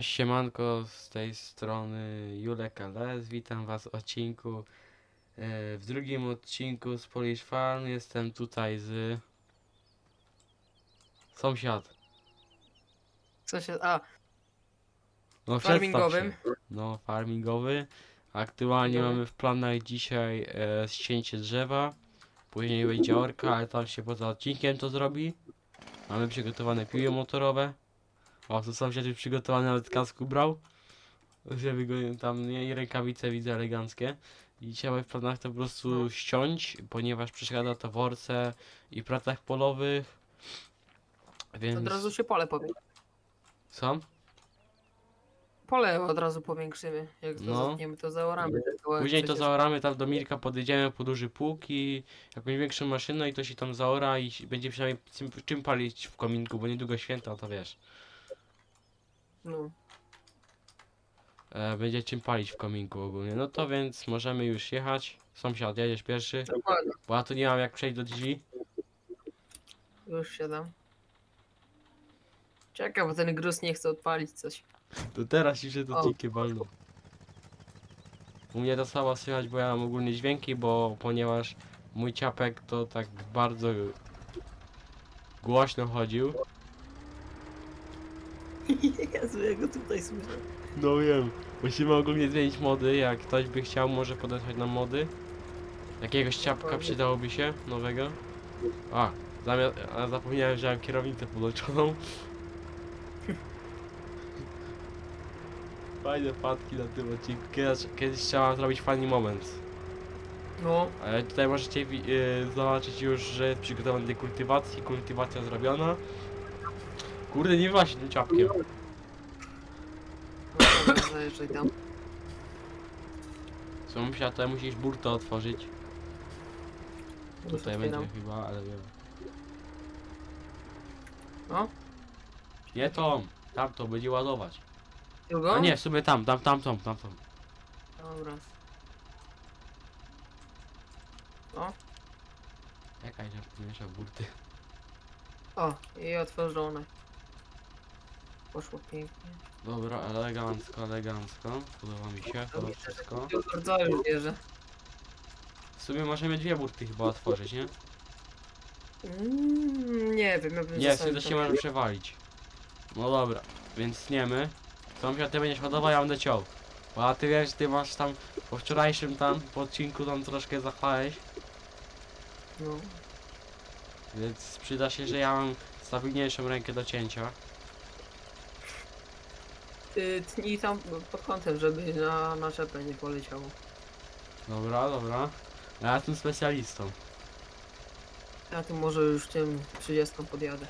Siemanko, z tej strony Julek LS, witam was w odcinku e, w drugim odcinku z Polish Farm, jestem tutaj z sąsiad się. A, no, przedstaw Farmingowym. się. no farmingowy aktualnie mamy w planach dzisiaj e, ścięcie drzewa później będzie orka, ale tam się poza odcinkiem to zrobi mamy przygotowane piły motorowe o, tu sąsiad już przygotowany nawet kask ubrał żeby go tam nie i rękawice widzę eleganckie i dzisiaj w planach to po prostu No. ściąć, ponieważ przeszkadza to w orce i pracach polowych więc od razu się pole powiększymy. co? Pole od razu powiększymy. Jak to No. zatniemy, to zaoramy. Później to przecież. zaoramy tam do Mirka, podejdziemy po duży pług i jakąś większą maszynę i to się tam zaora i będzie przynajmniej czym, czym palić w kominku, bo niedługo święta, to wiesz. No. E, będzie czym palić w kominku ogólnie. No to więc możemy już jechać. Sąsiad, jedziesz pierwszy, Dokładnie. bo ja tu nie mam jak przejść do drzwi. Już siadam. Czekaj, bo ten gruz nie chce odpalić coś. To teraz już się to O. dzikie balno. U mnie to słabo słychać, bo ja mam ogólnie dźwięki, bo ponieważ mój ciapek to tak bardzo głośno chodził. Jezu, ja go tutaj słyszę. No wiem. Musimy ogólnie zmienić mody, jak ktoś by chciał, może podesłać nam mody. Jakiegoś ciapka przydałoby się, nowego. A, zamiast, a zapomniałem, że mam kierownicę podłączoną. Fajne wpadki na tym odcinku. Kiedyś, kiedyś chciałem zrobić funny moment. No. Ale tutaj możecie wi- y, zobaczyć już, że jest przygotowany do kultywacji, kultywacja zrobiona. Kurde, nie właśnie tym ciapkiem. no dobra, zajeżdżaj tam. Sąsiad, to musisz burtę otworzyć. Już Tutaj będzie chyba, ale wiem. No. Nie tą, tamto będzie ładować. Drugą? A nie, w sumie tam, tam, tam, tam, tam, tam. Dobra. O, Jaka jest mniejsza burty. o, i otworzone. Poszło pięknie. Dobra, elegancko, elegancko. Podoba mi się to wszystko. Bardzo już bierze. W sumie możemy dwie burty chyba otworzyć, nie? Mm, nie wiem, ja bym Nie, w sumie zostawił to się może przewalić. No dobra, więc tniemy. Sąsiad, ty będziesz ładował, ja będę ciął. Bo a ty wiesz, ty masz tam po wczorajszym tam, po odcinku tam troszkę zachwałeś. No. Więc przyda się, że ja mam stabilniejszą rękę do cięcia. Ty tnij tam pod kątem, żeby na naczepę nie poleciało. Dobra, dobra. A Ja jestem specjalistą. Ja tu może już tym 30 podjadę.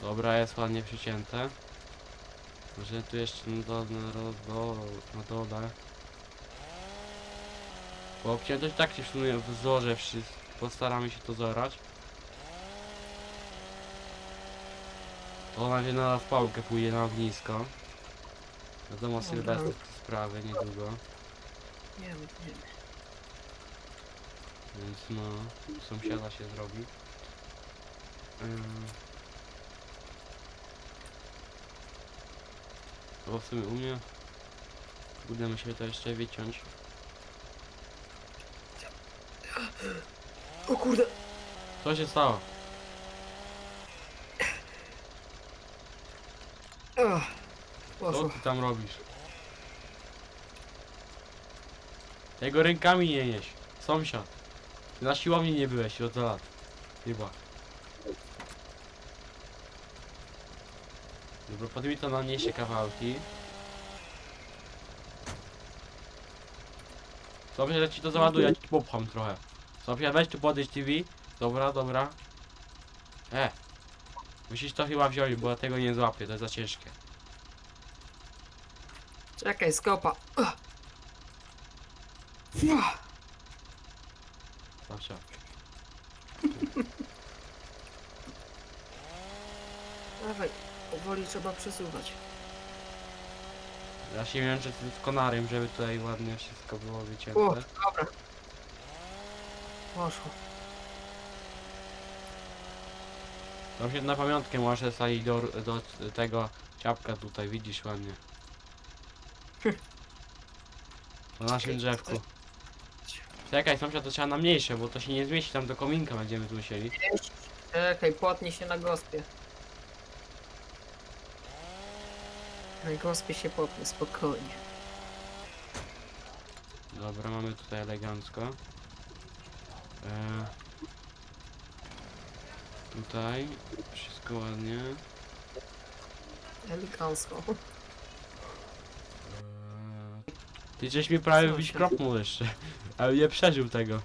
Dobra, jest ładnie przycięte. Może tu jeszcze na dole, na dole, na dole. Bo obciętość tak się w sumie wzorze, wszystko. Postaramy się to zorać. To na razie na wpałkę pójdzie na ognisko. Wiadomo, Dobra. Sylwester sprawy niedługo. Nie wiem, nie wiem. Więc no, sąsiada się zrobi. Ym. Bo w sumie u mnie uda mi się to jeszcze wyciąć. O kurde! Co się stało? Ach, Co poszło. ty tam robisz? Tego rękami nie nieś. Sąsiad. Ty na siłowni nie byłeś od lat. Chyba. Dobra, pod mi to na niesie kawałki. Dobrze, że ci to załaduję, ja ci popcham trochę. Sofia, weź tu podejść TV. Dobra, dobra. E. Musisz to chyba wziąć, bo ja tego nie złapię, to jest za ciężkie. Czekaj, skopa. Ach. Ach. Sofia. Dawaj, powoli trzeba przesuwać. Ja się męczę tym konarem, żeby tutaj ładnie wszystko było wycięte. O, dobra. Poszło. Tam się na pamiątkę może stali do, do tego ciapka tutaj, widzisz ładnie. Na naszym drzewku. Czekaj, sąsiad to trzeba na mniejsze, bo to się nie zmieści, tam do kominka będziemy tu musieli. Czekaj, płotnie się na gospie. Na gospie się potnie, spokojnie. Dobra, mamy tutaj elegancko. E, tutaj wszystko ładnie. Elegancko. E, ty żeś mi prawie Co się- kropnął jeszcze, ale nie przeżył tego.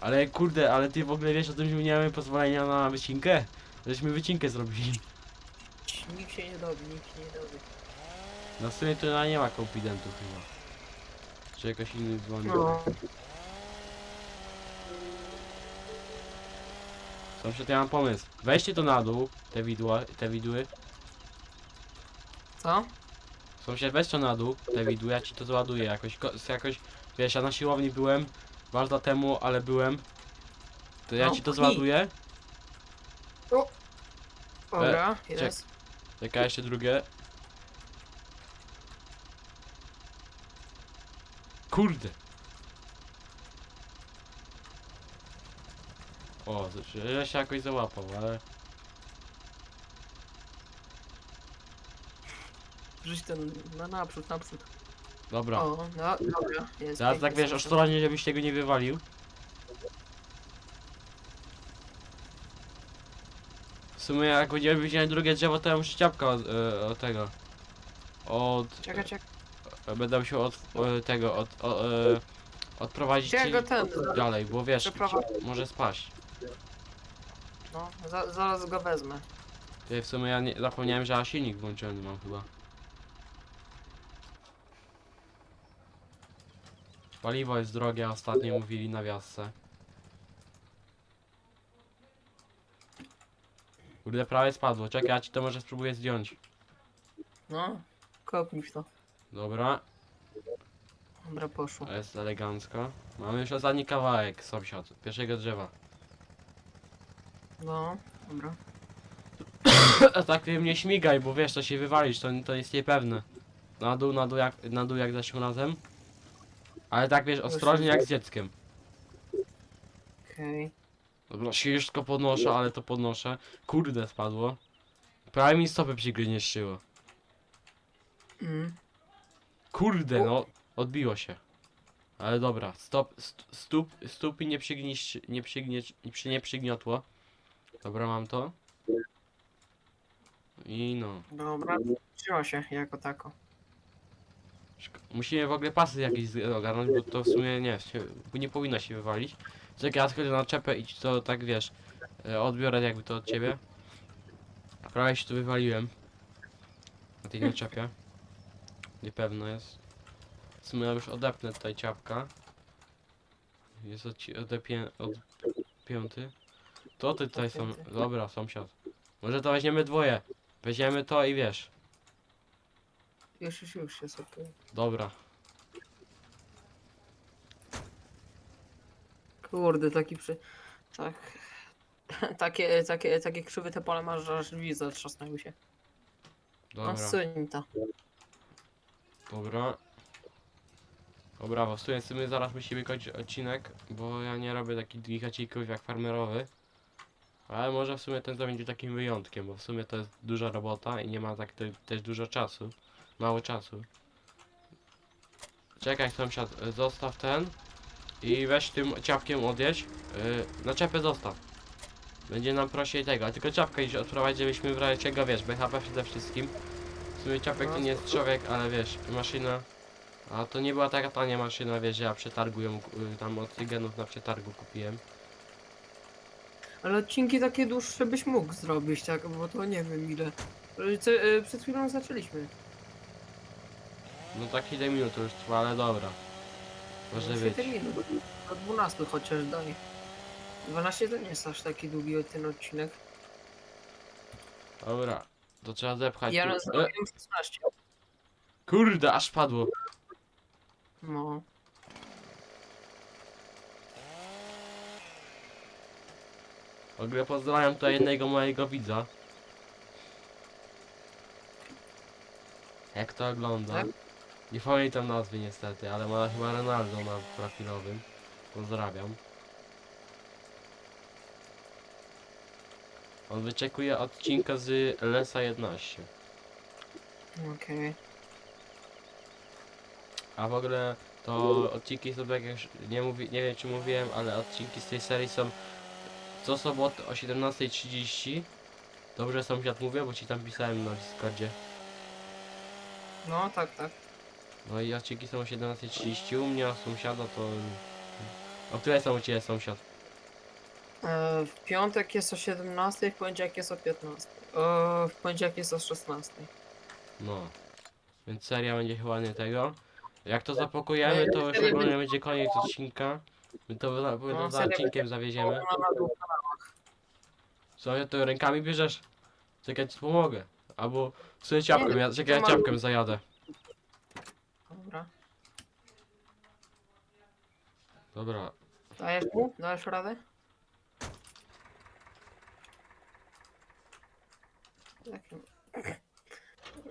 Ale kurde, ale ty w ogóle wiesz o tym, że nie mamy pozwolenia na wycinkę? Żeśmy wycinkę zrobili. Nikt się nie dowie, nikt się nie dowie. Na sumie to nie ma konfidentów chyba. Czy jakoś inny dzwoni. No. Sąsiad, ja mam pomysł. Weźcie to na dół, te widła, te widły. Co? Sąsiad, weź to na dół, te widły, ja ci to załaduję jakoś, ko- jakoś, wiesz, ja na siłowni byłem, dwa lata temu, ale byłem. To ja No, ci to pchnij. załaduję. Dobra, E, jest. Czekaj, jeszcze drugie. Kurde. O, że się jakoś załapał, ale... Rzuć ten na naprzód, naprzód. Dobra. O, no, dobra, jest. Teraz tak wiesz, ostrożnie, żebyś tego nie wywalił. W sumie jak będziemy wycinać drugie drzewo, to ja muszę ciapka od, e, od tego. Od... Czekaj, czekaj. e, Będę musiał od e, tego, od... O, e, odprowadzić go ten. dalej, bo wiesz, Przeprowadź. może spaść. No, za, zaraz go wezmę. Ty w sumie ja nie, zapomniałem, że ja silnik włączony mam chyba. Paliwo jest drogie, a ostatnio mówili na wiosce. Kurde, prawie spadło. Czekaj, ja ci to może spróbuję zdjąć. No, kopnij w to. Dobra, Dobra, poszło. to jest elegancko. Mamy już ostatni kawałek, sąsiad, pierwszego drzewa. No, dobra. A tak ty mnie śmigaj, bo wiesz, to się wywalisz, to, to jest niepewne. Na dół, na dół jak, na dół jak zeszłym razem. Ale tak wiesz, ostrożnie jak z dzieckiem. Okej. Dobra, ciężko podnoszę, ale to podnoszę. Kurde, spadło. Prawie mi stopy przygnieszczyło. Mm. Kurde, no, odbiło się. Ale dobra, stop, st, stóp, stóp nie przygniesz, nie przygniesz, nie przy- nie przygniotło. Dobra, mam to. I no. Dobra, trzyma się jako tako. Musimy w ogóle pasy jakieś z- ogarnąć, bo to w sumie nie, się, nie powinno się wywalić. Czekaj, ja tylko na czepę i ci to tak wiesz, e, odbiorę jakby to od ciebie. Prawie się tu wywaliłem. Na tej naczepie. Niepewno jest. W sumie ja już odepnę tutaj ciapka. Jest odci- odepie, odpięty. To ty tutaj są, dobra sąsiad. Może to weźmiemy dwoje. Weźmiemy to i wiesz. Już, już, już jest okej. Dobra. Kurde, taki przy... Tak... Takie, takie, takie krzywe te pole masz, że aż drzwi zatrzasnęły się. No, Dobra. to. Dobra. Dobra, bo w sumie, sumie zaraz musimy kończyć odcinek, bo ja nie robię takich odcinków jak farmerowy. Ale może w sumie ten to będzie takim wyjątkiem, bo w sumie to jest duża robota i nie ma tak te, też dużo czasu. Mało czasu. Czekaj sąsiad, zostaw ten i weź tym ciapkiem odjedź. Yy, na czepę zostaw. Będzie nam prościej tego, a tylko czapkę iść odprowadzić, żebyśmy w razie czego, wiesz, BHP przede wszystkim. W sumie czapek to nie jest człowiek, ale wiesz, maszyna. A to nie była taka tania maszyna, wiesz, że ja przetargu ją, y, tam od cyganów na przetargu kupiłem. Ale odcinki takie dłuższe byś mógł zrobić, tak? Bo to nie wiem ile. Co- y, Przed chwilą zaczęliśmy. No tak ile minut to już trwa, ale dobra. Może być. 7 minut. Do 12 chociaż daj. 12 to nie jest aż taki długi ten odcinek. Dobra. To trzeba zepchać. Ja tu. E, zrobiłem 16. kurde, aż padło. No. W ogóle pozdrawiam tutaj jednego mojego widza. Jak to ogląda? Tak? Nie pamiętam nazwy niestety, ale ma chyba Ronaldo na profilowym. Pozdrawiam. On wyczekuje odcinka z Lesa 11. Okej. A w ogóle to odcinki są tak jak już nie, mówi, nie wiem czy mówiłem, ale odcinki z tej serii są co sobotę o 17.30. Dobrze sąsiad mówię, bo ci tam pisałem na Discordzie. No tak, tak. No i odcinki są o 17.30, u mnie a sąsiada to... O której są u Ciebie sąsiad? E, w piątek jest o 17, w poniedziałek jest o 15. E, w poniedziałek jest o 16. No. Więc seria będzie chyba nie tego. Jak to zapakujemy, to już ogólnie będzie koniec odcinka. My to za, No, za seria odcinkiem zawieziemy. Ona na dół. Sąsiad, to rękami bierzesz? Czekaj, ci pomogę. Albo sobie ciapkę, ja, czekaj, ja ciapkę zajadę. Dobra. Dobra, Dajesz? Dajesz radę? Takie,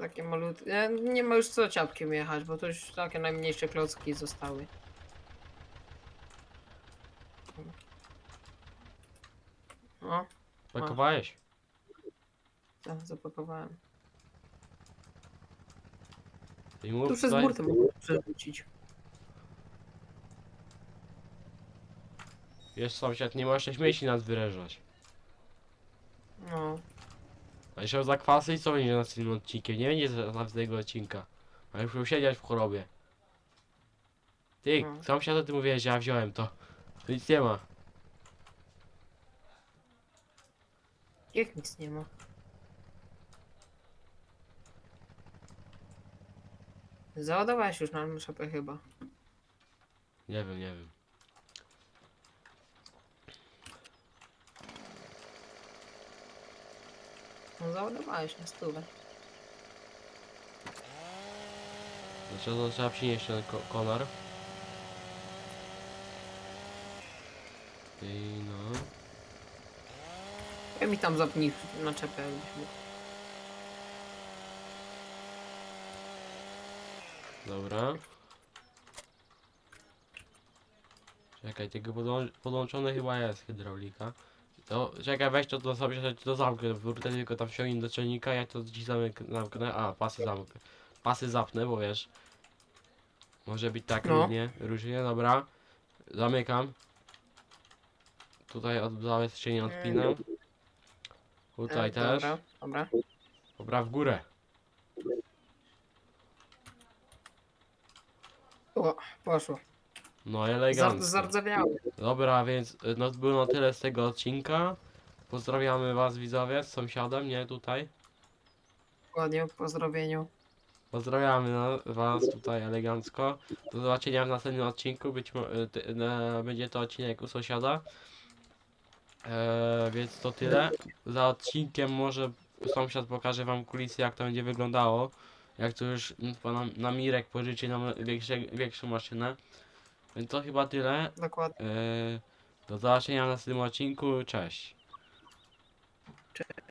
takie malutkie. Nie ma już co ciapkiem jechać, bo to już takie najmniejsze klocki zostały. O, pakowałeś? tak, zapakowałem. Mów Tu przez tutaj. burtę mogę przerzucić. Jest sąsiad, nie możesz śmieci nas wyrażać. No, A jeszcze za kwasy i co będzie na tym odcinkiem? Nie będzie za tego odcinka. A już musiał siedzieć w chorobie. Ty, No. sąsiad, ty mówiłeś, że ja wziąłem to. To nic nie ma. Jak nic nie ma. Załadowałeś już na MSZP chyba. Nie wiem, nie wiem. No załadowałeś na stówę. Znaczy, to trzeba przynieść ten ko konar. I no. Ja mi tam zapnij jakbyś mógł. Dobra. Czekaj, tego podłą podłączone chyba jest hydraulika. To czekaj, weź to do sobie, że to zamknę, wrócę tylko tam wsiągnij do czujnika, ja to ci zamyk zamknę. A, pasy zamknę. Pasy zapnę, bo wiesz. Może być tak No. różnie, różnie, dobra. Zamykam. Tutaj od zabezpieczenia odpinam. Tutaj E, też. Dobra, dobra. Dobra, w górę. O, poszło. No elegancko. zardzewiały. Dobra, więc y, no było na tyle z tego odcinka. Pozdrawiamy was widzowie z sąsiadem, nie tutaj. Ładnie, pozdrowieniu. Pozdrawiamy na, was tutaj elegancko. Do zobaczenia w następnym odcinku. Być mo- y, ty, e, będzie to odcinek u sąsiada. E, więc to tyle. Za odcinkiem może sąsiad pokaże wam kulisy jak to będzie wyglądało. Jak to już na, na Mirek pożyczy nam większe, większą maszynę. Więc to chyba tyle. Dokładnie. E, do zobaczenia w następnym odcinku. Cześć. Cześć.